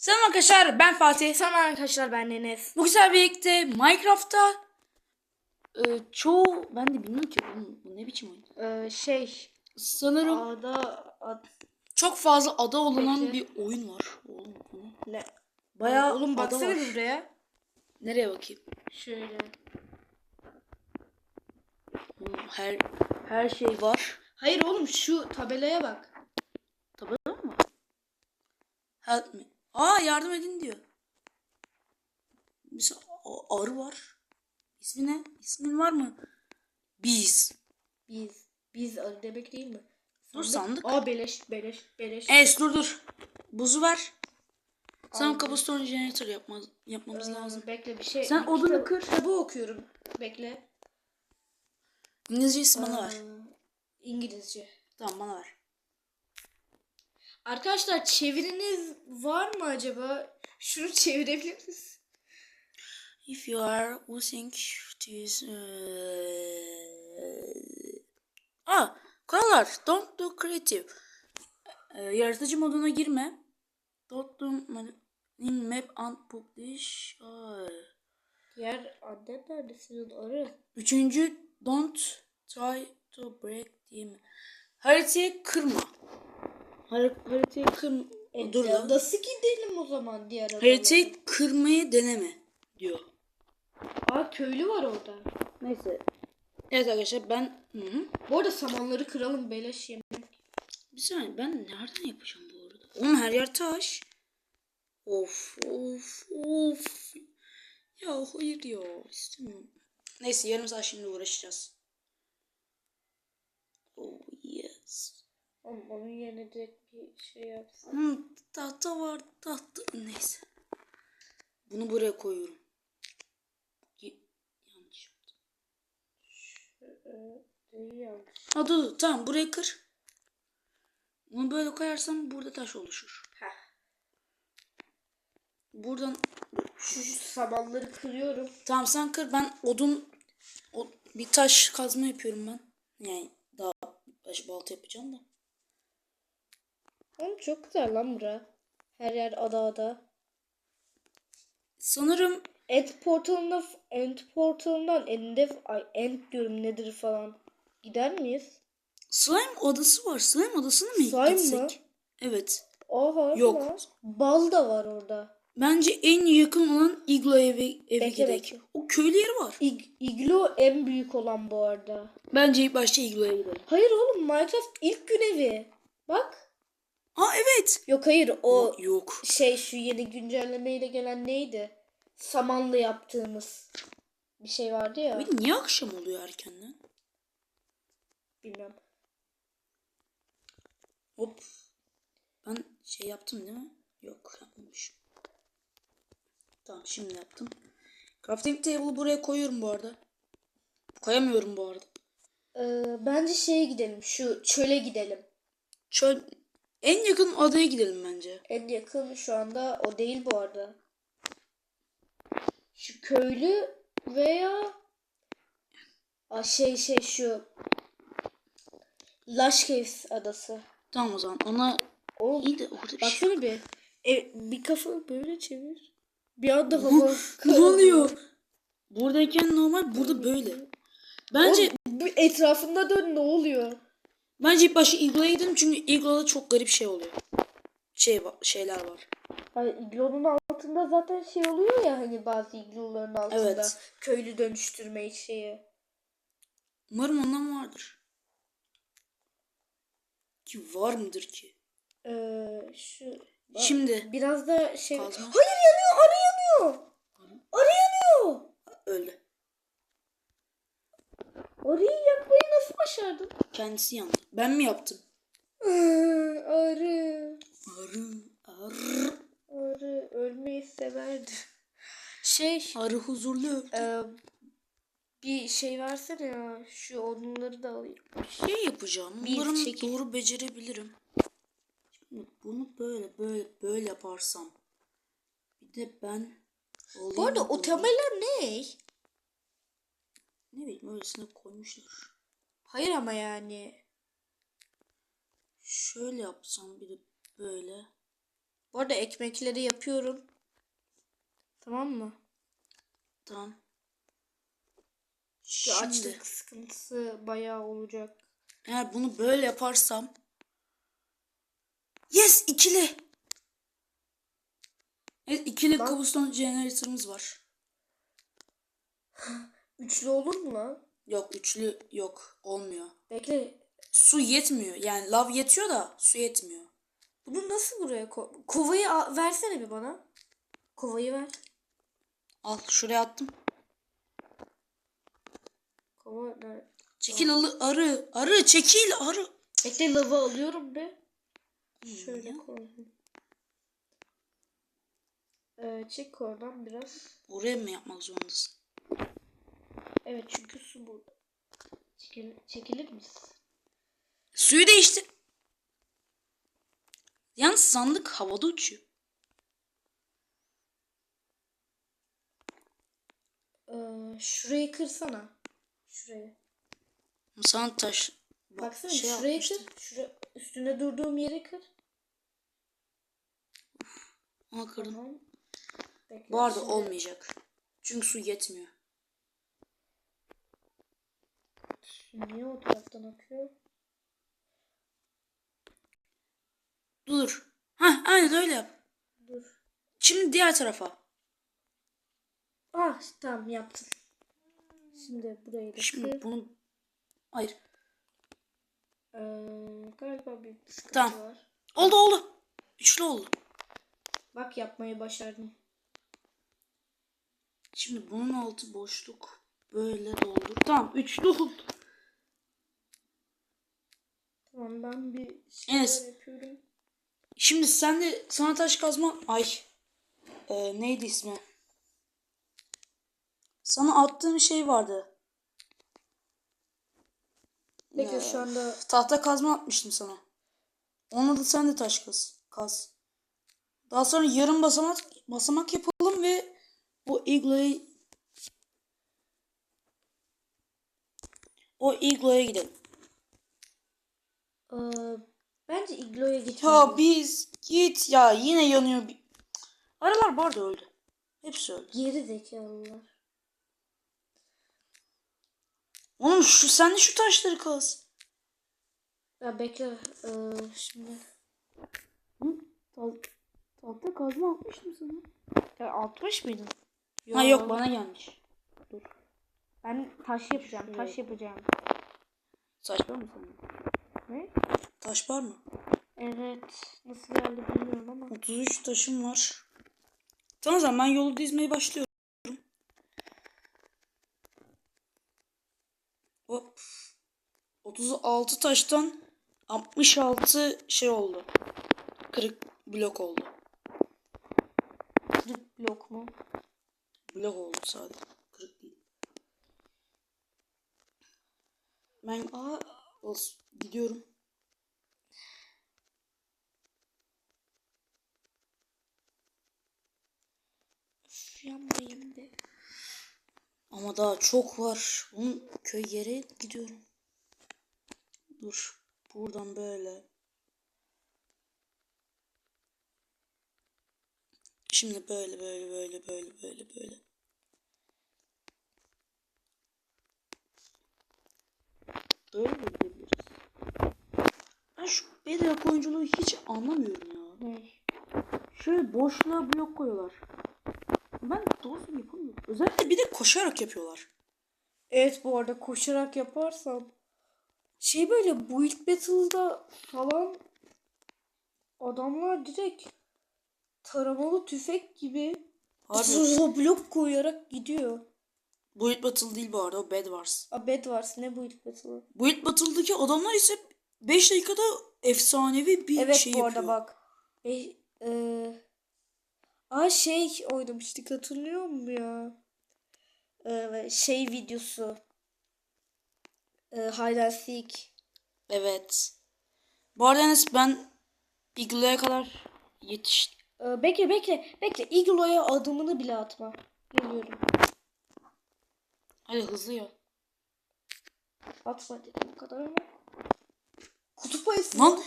Selam arkadaşlar ben Fatih. Selam arkadaşlar ben Enes. Bu güzel birlikte Minecraft'ta e, çoğu ben de bilmiyorum ki bu ne biçim oyun. Ee, şey Sanırım ada ad, çok fazla ada olunan Bekle. bir oyun var. Oğlum bu ne? Bayağı Oğlum baksana buraya. Nereye bakayım? Şöyle. Oğlum, her her şey var. Hayır oğlum şu tabelaya bak. Tabii mı? Help me. Aa yardım edin diyor. Mesela arı var. İsmi ne? İsmin var mı? Biz. Biz biz arı demek değil mi? Dur, sandık. Aa beleş beleş beleş. Es dur dur. Buzu ver. Sen cobblestone generator yapmaz, yapmamız Ee, lazım. Bekle bir şey. Sen bir odunu kitap- kır. Kitabı okuyorum. Bekle. İngilizce ismi bana ver. Ee, İngilizce. Tamam bana ver. Arkadaşlar çeviriniz var mı acaba? Şunu çevirebilir misiniz? If you are using use... eee, Aa, kurallar. Don't do creative. Ee, yaratıcı moduna girme. Don't do map and publish. Diğer adet nerede senin arı? Üçüncü don't try to break değil mi? Haritayı kırma. Har- haritayı kırma. E, Dur lan. Nasıl gidelim o zaman diğer adalara? Haritayı kırmayı deneme diyor. Aa köylü var orada. Neyse. Evet arkadaşlar ben... Hı -hı. Bu arada samanları kıralım beleş yemek. Bir saniye ben nereden yapacağım bu arada? Oğlum her yer taş. Of of of. Ya hayır ya istemiyorum. Neyse yarım saat şimdi uğraşacağız. Oh yes. Oğlum onun yerine direkt bir şey yapsın. Hmm, tahta var tahta. Neyse. Bunu buraya koyuyorum. Yanlış yaptım. İyi yanlış. Ha dur dur tamam burayı kır. Bunu böyle koyarsam burada taş oluşur. Heh. Buradan Şu, şu samanları kırıyorum. Tamam sen kır ben odun o, bir taş kazma yapıyorum ben. Yani daha taş balta yapacağım da. Oğlum çok güzel lan bura. Her yer ada ada. Sanırım End portalına end portalından ende ay end diyorum nedir falan. Gider miyiz? slime odası var. Slime odasına mı Slime gitsek? mı? Evet. Oha. Yok. lan. Bal da var orada. Bence en yakın olan iglo evi, Bekle, gidelim. bekle. O köylü yeri var. İg iglo en büyük olan bu arada. Bence ilk başta igloya gidelim. Hayır oğlum Minecraft ilk gün evi. Bak. Aa evet. Yok hayır o Yok. şey şu yeni güncellemeyle gelen neydi? Samanlı yaptığımız bir şey vardı ya. Abi niye akşam oluyor erkenden? Bilmem. Hop. Ben şey yaptım değil mi? Yok yapmamışım. Tamam şimdi yaptım. Crafting table'ı buraya koyuyorum bu arada. Koyamıyorum bu arada. Ee, bence şeye gidelim. Şu çöle gidelim. Çöl en yakın adaya gidelim bence. En yakın şu anda o değil bu arada. Şu köylü veya Aa, şey şey şu Lush Caves adası. Tamam o zaman ona Oğlum iyi de orada bir şey. baksana bir. E, bir kafa böyle çevir. Bir anda hava Ne oluyor? Buradayken normal burada böyle. Bence Oğlum, bir etrafında dön ne oluyor? Bence ilk başta igloya gidelim çünkü igloda çok garip şey oluyor. Şey şeyler var. Hani iglonun altında zaten şey oluyor ya hani bazı igloların altında Evet. köylü dönüştürme şeyi. Umarım ondan vardır. Ki var mıdır ki? Ee, şu Şimdi biraz da şey Kazma. Hayır yanıyor, arı yanıyor. Arı yanıyor. öldü. Arıyı yakmayı nasıl başardın? Kendisi yandı. Ben mi yaptım? Arı. Arı, arı. Arı ölmeyi severdi. Şey, Arı huzurlu öldü. e, bir şey versene ya. Şu odunları da alayım. şey yapacağım. Bir Umarım doğru becerebilirim. Şimdi bunu böyle böyle böyle yaparsam. Bir de ben Bu arada o tabela ne? Ne bileyim öylesine koymuşlar. Hayır ama yani. Şöyle yapsam bir de böyle. Bu arada ekmekleri yapıyorum. Tamam mı? Tamam. Çünkü Şimdi açlık sıkıntısı bayağı olacak. eğer bunu böyle yaparsam Yes ikili. Evet ikili Bak. cobblestone generator'ımız var. Üçlü olur mu lan? Yok üçlü yok olmuyor. Bekle. Su yetmiyor. Yani lav yetiyor da su yetmiyor. Bunu nasıl buraya koy? Kovayı versene bir bana. Kovayı ver. Al şuraya attım. Kova nerede? Çekil alı, arı. Arı çekil arı. Bekle lava alıyorum be. Hmm, Şöyle koyayım. Ee, çek oradan biraz. Oraya mı yapmak zorundasın? Evet çünkü su burada. Çekil, çekilir misin? Suyu değiştir. Yalnız sandık havada uçuyor. Ee, şurayı kırsana. Şurayı. Sana taş Baksana şey şurayı yapmıştım. kır. Şura, üstünde durduğum yeri kır. Ama kırdım. Tamam. Bekle, Bu arada olmayacak. Çünkü su yetmiyor. Niye o taraftan akıyor? Dur. Hah aynen öyle yap. Dur. Şimdi diğer tarafa. Ah tamam yaptım. Şimdi burayı da Şimdi kır. bunu... Hayır. Ee, galiba bir sıkıntı Tamam. var. Oldu oldu. Üçlü oldu. Bak yapmayı başardım. Şimdi bunun altı boşluk. Böyle doldur. Tamam üçlü oldu. Tamam ben bir şeyler Enes. yapıyorum. Şimdi sen de sana taş kazma... Ay. Ee, neydi ismi? Sana attığım şey vardı. Bekle Ya, şu anda Tahta kazma atmıştım sana. Onu da sen de taş kaz. Kaz. Daha sonra yarım basamak basamak yapalım ve o iglo'ya o iglo'ya gidelim. Ee, bence igloya Ya gitmeliyiz. biz git ya yine yanıyor. Aralar bu arada öldü. Hepsi öldü. Geri zekalılar. Oğlum şu sen de şu taşları kaz. Ya bekle. Ee, şimdi. Tahta kazma atmıştım sana. Ya 60 mıydın? Ha yok bana gelmiş. Ben taş yapacağım. Taş yapacağım. Var mı sende? Ne? Taş var mı? Evet. Nasıl geldi bilmiyorum ama. 33 taşım var. Tamam o zaman ben yolu dizmeye başlıyorum. Hop. 36 taştan 66 şey oldu. Kırık blok oldu. Kırık blok mu? Blok oldu sadece. Kırık değil. Ben Aa, olsun, gidiyorum. üf, yanmayayım. Ama daha çok var. Bunun köy yere gidiyorum. Dur. Buradan böyle. Şimdi böyle böyle böyle böyle böyle böyle. Böyle bedrock oyunculuğu hiç anlamıyorum ya. Ne? Şöyle boşluğa blok koyuyorlar. Ben doğrusu yapamıyorum. Özellikle bir de koşarak yapıyorlar. Evet bu arada koşarak yaparsam şey böyle Build Battle'da falan adamlar direkt taramalı tüfek gibi Harbi. blok koyarak gidiyor. Build Battle değil bu arada o Bed Wars. A Bed Wars ne Build Battle'ı? Build Battle'daki adamlar ise 5 dakikada efsanevi bir Evet şey bu arada yapıyor. bak. Be eee Aa şey oynamıştık hatırlıyor musun ya? Eee, şey videosu. Eee Hide and Seek. Evet. Bu arada Enes ben Eagle'e kadar yetiş. Ee, bekle bekle bekle. Iglo'ya adımını bile atma. Geliyorum. Hadi hızlı ya. Atma dedim o kadar ama. Kutup ayısı. Lan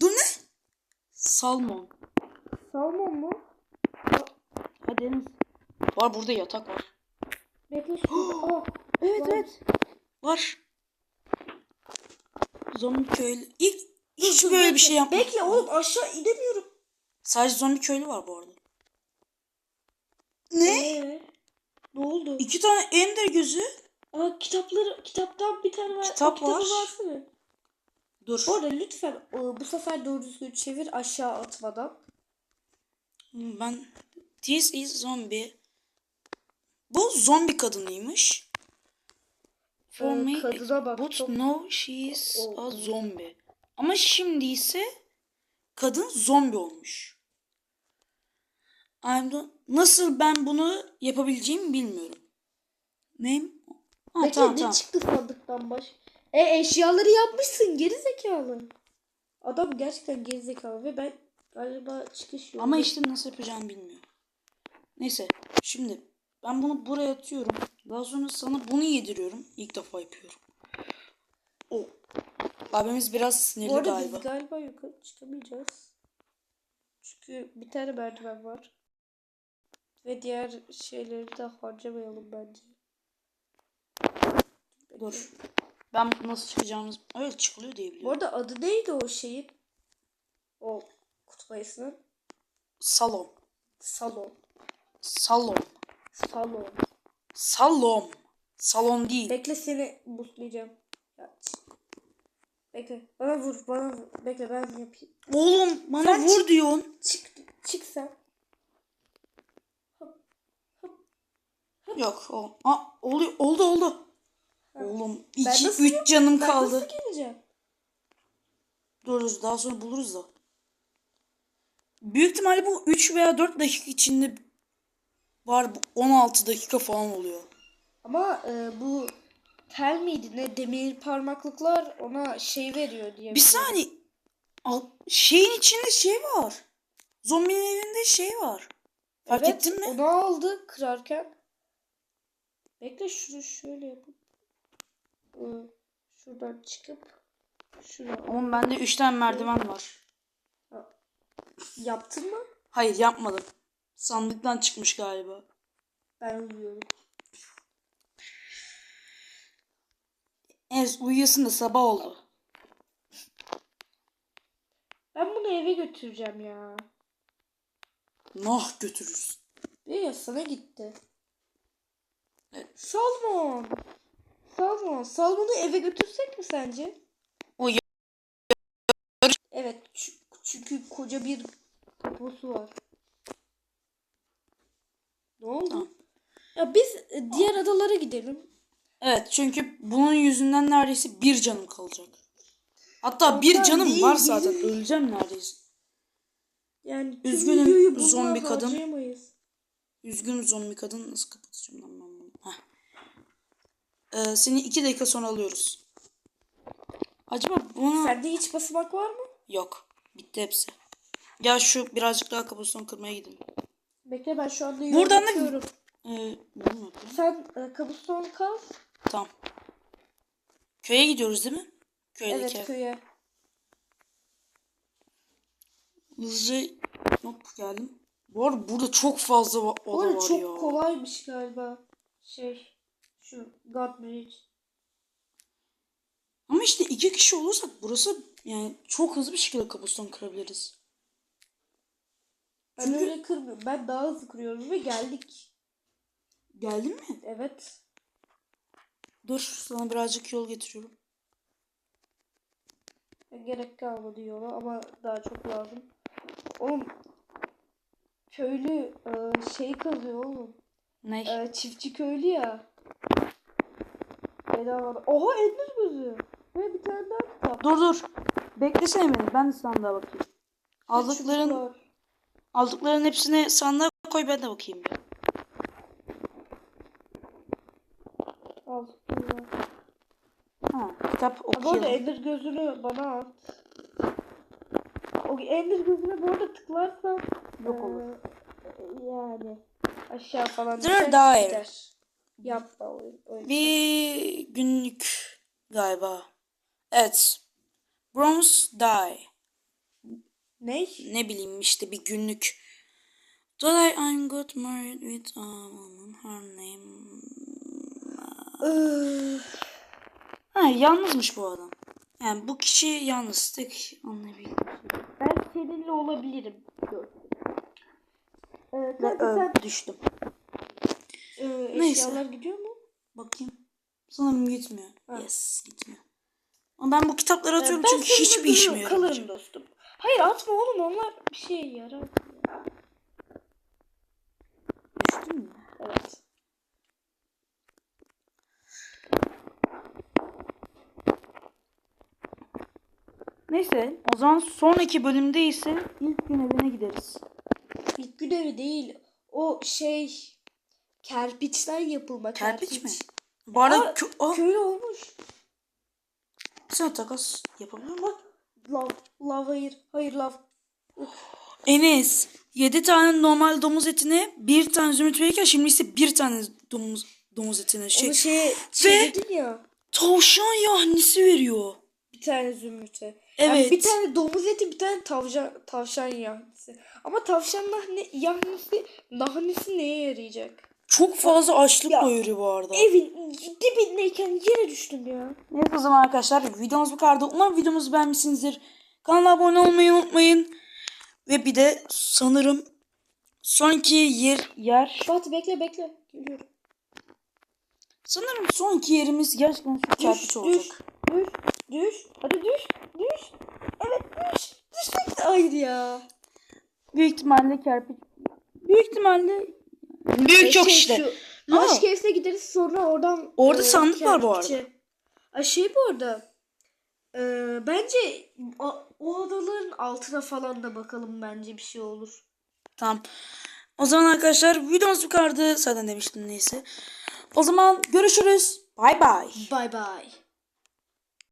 dur ne? Salmon. Salmon mu? Hadi Enes. Var burada yatak var. Bekle şu. Aa, Evet Var. evet. Var. Zombi köylü. İlk hiç böyle bir şey yapmadım. Bekle oğlum aşağı inemiyorum. Sadece zombi köylü var bu arada. Ne? Ee, ne oldu? İki tane ender gözü. Aa kitapları kitaptan bir tane var. Kitap o kitabı var. versene. Dur. Bu arada lütfen e, bu sefer doğru düzgün çevir aşağı atmadan. Ben This is zombie. Bu zombi kadınıymış. For Ee, me, kadına bak, but çok- no she is O- a zombie. Ama şimdi ise kadın zombi olmuş. I'm the... Nasıl ben bunu yapabileceğimi bilmiyorum. Neyim? Ha, Bekle tamam ne tamam. çıktı sandıktan baş? E eşyaları yapmışsın geri zekalı. Adam gerçekten geri zekalı ve ben galiba çıkış yolu. Ama işte nasıl yapacağımı bilmiyorum. Neyse şimdi ben bunu buraya atıyorum. Daha sonra sana bunu yediriyorum. İlk defa yapıyorum. O. Abimiz biraz sinirli Bu arada galiba. biz galiba yukarı çıkamayacağız. Çünkü bir tane merdiven var. Ve diğer şeyleri de harcamayalım bence. Dur. Ben nasıl çıkacağımız öyle çıkılıyor diye Bu biliyorum. arada adı neydi o şeyin? O kutup ayısının? Salon. Salon. Salon. Salon. Salon. Salon değil. Bekle seni buslayacağım. Bekle. Bana vur. Bana vur. Bekle ben yapayım. Oğlum bana Sen vur çık. diyorsun. Çık. Çık sen. Yok o. Aa, oluyor, oldu oldu. Oğlum Ben 2 nasıl 3 canım Ben kaldı. nasıl geleceğim? Dur daha sonra buluruz da. Büyük ihtimalle bu 3 veya 4 dakika içinde var. Bu 16 dakika falan oluyor. Ama e, bu tel miydi ne demir parmaklıklar ona şey veriyor diye. Bir saniye. Al, şeyin içinde şey var. Zombinin evinde şey var. Fark Evet, ettin mi? Onu aldı kırarken. Bekle şunu şöyle yapıp. E, Şuradan çıkıp. Şuraya. Oğlum bende 3 tane merdiven var. Yaptın mı? Hayır yapmadım. Sandıktan çıkmış galiba. Ben uyuyorum. Ez uyuyorsun da sabah oldu. Ben bunu eve götüreceğim ya. Nah götürürüz. Bir ya sana gitti. Evet. Salmon. Salmon. Salmon'u eve götürsek mi sence? O Evet. çü- Çünkü koca bir poposu var. Ne oldu? Tamam. Ya biz e, diğer adalara gidelim. Evet çünkü bunun yüzünden neredeyse bir canım kalacak. Hatta bir Ondan canım değil. var zaten. Öleceğim neredeyse. Yani tüm Üzgünüm, videoyu bununla zombi kadın. harcayamayız. Üzgün zombi kadın nasıl kapatacağım lan ben bunu? Ee, seni iki dakika sonra alıyoruz. Acaba bunu... Sende hiç basamak var mı? Yok. Bitti hepsi. Gel şu birazcık daha kabuston kırmaya gidelim. Bekle ben şu anda yol Buradan da- yapıyorum. Ee, ne mi yapayım? Sen e, kabuston kaz. Tamam. Köye gidiyoruz değil mi? Köydeki Evet ev. köye. Hızlıca hop geldim. Bu arada burada çok fazla va- Bu oda arada var çok ya. kolaymış galiba. Şey şu God Bridge. Ama işte iki kişi olursak burası yani çok hızlı bir şekilde kabuston kırabiliriz. Ben Çünkü- öyle kırmıyorum. Ben daha hızlı kırıyorum ve geldik. Geldin mi? Evet. Dur sana birazcık yol getiriyorum. Gerek kalmadı yola ama daha çok lazım. Oğlum köylü şey kazıyor oğlum. Ne? Çiftçi köylü ya. Bedava. Oha Ender gözü. Ve bir tane daha kitap. Dur dur. Beklesene beni. Ben de sandığa bakayım. Aldıkların aldıkların hepsini sandığa koy ben de bakayım bir. Al. bunlar. Ha, kitap Ha, bu arada okuyalım. Ender gözünü bana at. O Ender gözüne bu arada tıklarsam Yok olur. eee, yani aşağı falan Dur, dair. Gider. Yapma o, o yüzden. Bir günlük galiba. Evet. Bronze die. Ney? Ne bileyim işte bir günlük. That I I'm got married with a woman. Her name. Ha yalnızmış bu adam. Yani bu kişi yalnız. Tek anlayabildim. ben seninle olabilirim. Ee, Ve sen düştüm. E, Neyse. eşyalar gidiyor mu? Bakayım. Sanırım gitmiyor. Ha. Yes gitmiyor. Ama ben bu kitapları Ee, atıyorum ben çünkü hiçbir kalırım- yaramayacak. Kalırım dostum. Hayır atma oğlum onlar bir şeye yarar. Düştün mü? Evet. Neyse o zaman sonraki bölümde ise ilk gün evine gideriz. İlk gün evi değil. O şey kerpiçten yapılma. Kerpiç mi? Bu arada Aa, kö- Aa, Köylü olmuş. sen takas yapabiliyor musun? Lav. Lav hayır. Hayır lav. Enes 7 tane normal domuz etine bir tane zümrüt verirken şimdi ise bir tane domuz domuz etine şey Onu şey, şey Ve- dedin ya. tavşan yahnisi veriyor. Bir tane zümrüte. Evet. Yani bir tane domuz eti bir tane tavşan, tavşan yahnisi. Ama tavşan nahne, yahnisi, nahnesi neye yarayacak? Çok fazla açlık Ya, doyuruyor bu arada. Evin dibindeyken yere düştüm ya. Neyse o zaman arkadaşlar videomuz bu kadardı. Umarım videomuzu beğenmişsinizdir. Kanala abone olmayı unutmayın. Ve bir de sanırım sonraki yer yer Fatih bekle bekle. Geliyorum. sanırım sonraki yerimiz gerçekten çok kerpiç düş, olacak. düş, düş. Hadi düş, düş. Evet düş. Düşmek de hayır ya. Büyük ihtimalle kerpiç. Büyük ihtimalle büyük çok şey, işte. Şu, Ama- Aşk Evs'e gideriz sonra oradan. Orada e, sandık var bu kerpiçe. Ay şey bu arada. e, bence o, o adaların altına falan da bakalım bence bir şey olur. Tamam. O zaman arkadaşlar videomuz bu kadardı. Zaten demiştim neyse. O zaman görüşürüz. Bay bay. Bye bye.